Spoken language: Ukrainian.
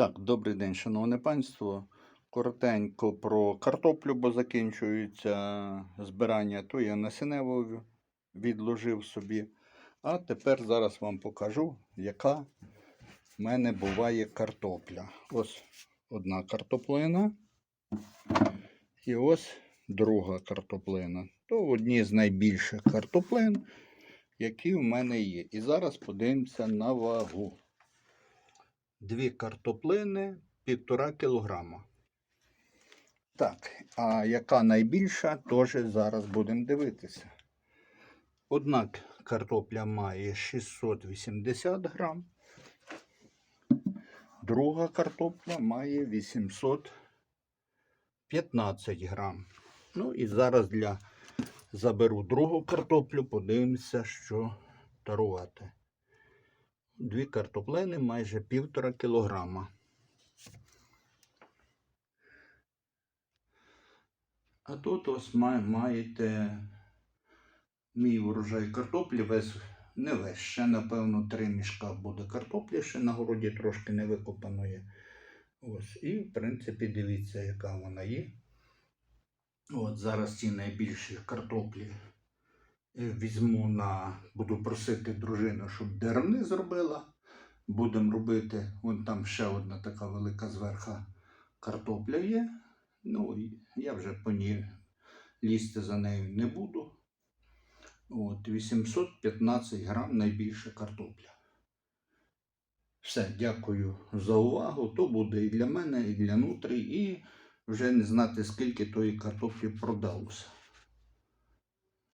Так, добрий день, шановне панство. Коротенько про картоплю, бо закінчується збирання, то я насінневу відложив собі. А тепер зараз вам покажу, яка в мене буває картопля. Ось одна картоплина. І ось друга картоплина. То одні з найбільших картоплин, які в мене є. І зараз подивимося на вагу. Дві картоплини півтора кілограма. Так, а яка найбільша, теж зараз будемо дивитися. Одна картопля має 680 грам, друга картопля має 815 грам. Ну і зараз для заберу другу картоплю, подивимося, що дарувати. Дві картоплини майже півтора кілограма. А тут ось маєте мій урожай картоплі, весь, не весь, ще, напевно, три мішка буде картоплі, ще на городі трошки не викопаної. Ось, і, в принципі, дивіться, яка вона є. От зараз ці найбільші картоплі візьму на, буду просити дружину, щоб дерни зробила. Будемо робити, вон там ще одна така велика зверха картопля є. Ну, я вже по ній лізти за нею не буду. От, 815 грам найбільша картопля. Все, дякую за увагу. То буде і для мене, і для нутрі, і вже не знати, скільки тої картоплі продалося.